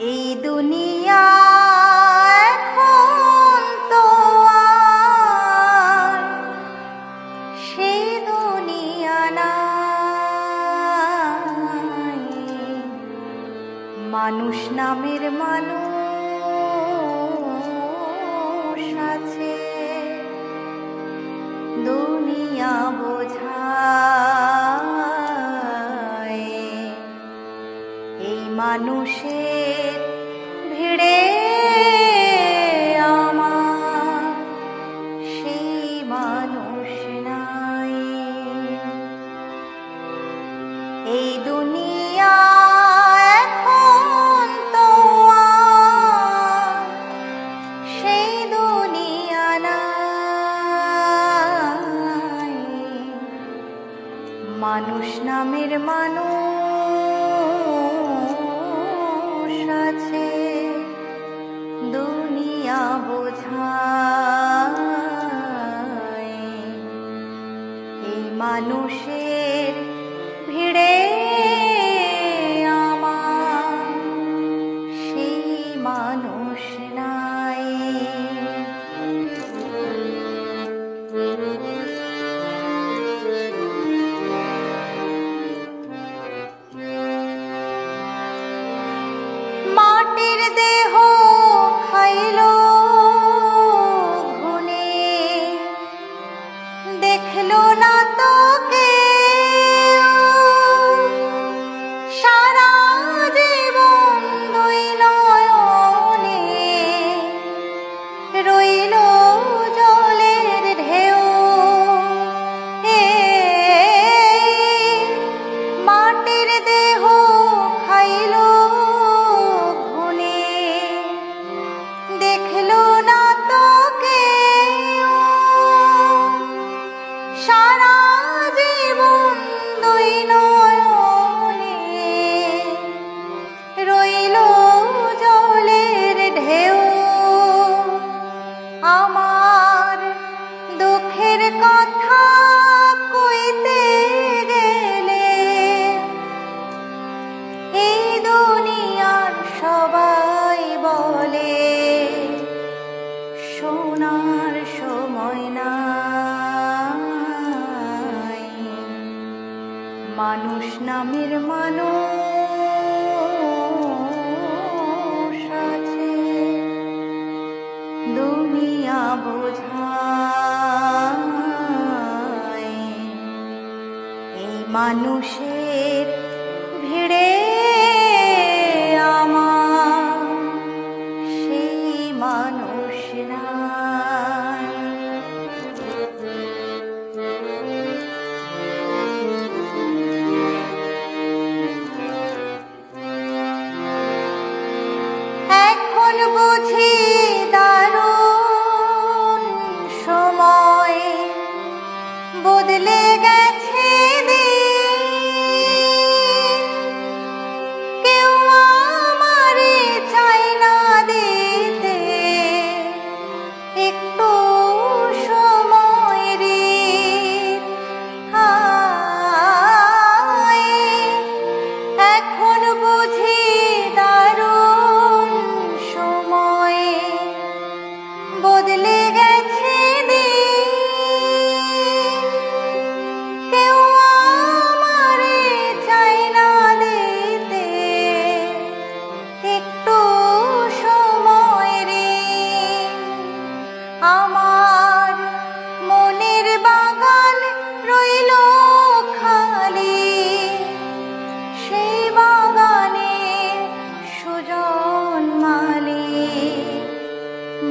এই দুনিয়া এখন তো আর সেই দুনিয়া নাই। মানুষ নামের মানুষ এই দুনিয়া সেই মানুষ নামের মানুষ আছে দুনিয়া বোঝা ওনার সময় নাই। মানুষ নামের মানুষ আছে। দুনিয়া বোঝায়। এই মানুষের ভিড়ে 对不起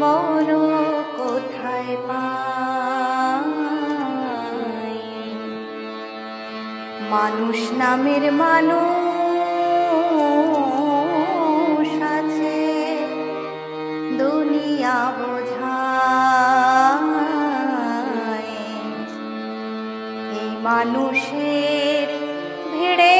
মর কোথায় মানুষ নামের মানুষ আছে দুনিয়া বোঝায়। এই মানুষের ভিড়ে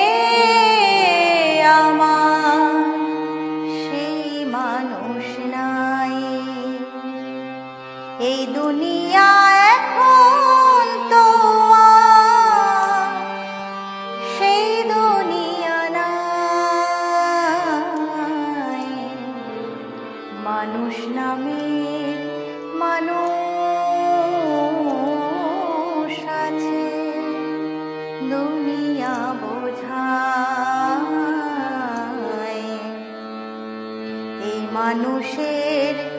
এই দুনিয়া এখন তো সেই দুনিয়া নাই। মানুষ নামে মানুষ আছে। দুনিয়া বোঝায়। এই মানুষের